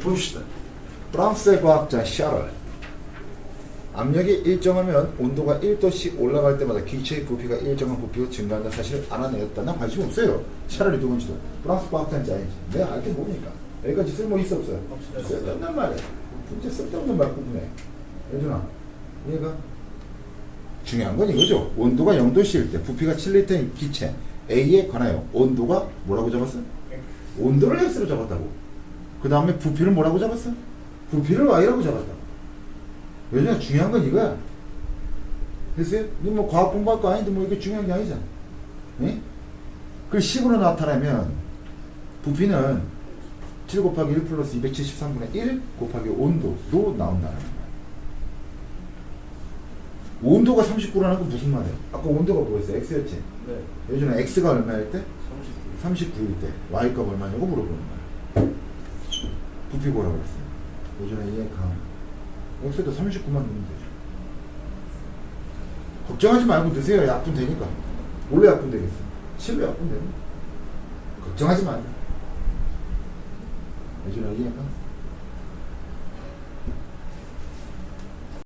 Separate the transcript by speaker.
Speaker 1: 봅시다. 프랑스의 과학자 샤를 압력이 일정하면 온도가 1도씩 올라갈 때마다 기체의 부피가 일정한 부피로 증가한다는 사실을 알아내었다. 난 관심 없어요. 샤를이 누군지도. 프랑스 과학자인지 아닌지. 내가 알게 뭡니까? 여기까지 쓸모 있어 없어요?
Speaker 2: 없어요.
Speaker 1: 쓸데없는 말이야. 진짜 쓸데없는 말 뿐이네. 예준아, 얘가 중요한 건 이거죠. 온도가 0도씨일 때 부피가 7리터인 기체 A에 관하여 온도가 뭐라고 잡았어? 온도를 X로 잡았다고. 그 다음에 부피를 뭐라고 잡았어? 부피를 Y라고 잡았다고. 요즘 중요한 건 이거야. 됐어요? 너뭐 과학 공부할 거 아닌데 뭐 이게 중요한 게 아니잖아. 예? 그 식으로 나타내면 부피는 7 곱하기 1 플러스 273분의 1 곱하기 온도로 나온다는 거야. 온도가 39라는 건 무슨 말이야? 아까 온도가 뭐였어? X였지?
Speaker 2: 네.
Speaker 1: 요즘에 X가 얼마일 때?
Speaker 2: 39.
Speaker 1: 39일 때 Y값 얼마냐고 물어보는 거야. 그랬어요? 요즘에 이해 강. 여기서도 39만 넣으면 되죠. 걱정하지 말고 드세요. 약분 되니까. 원래 약분 되겠어. 실로 약분 되는 걱정하지. 요즘에 이해 강.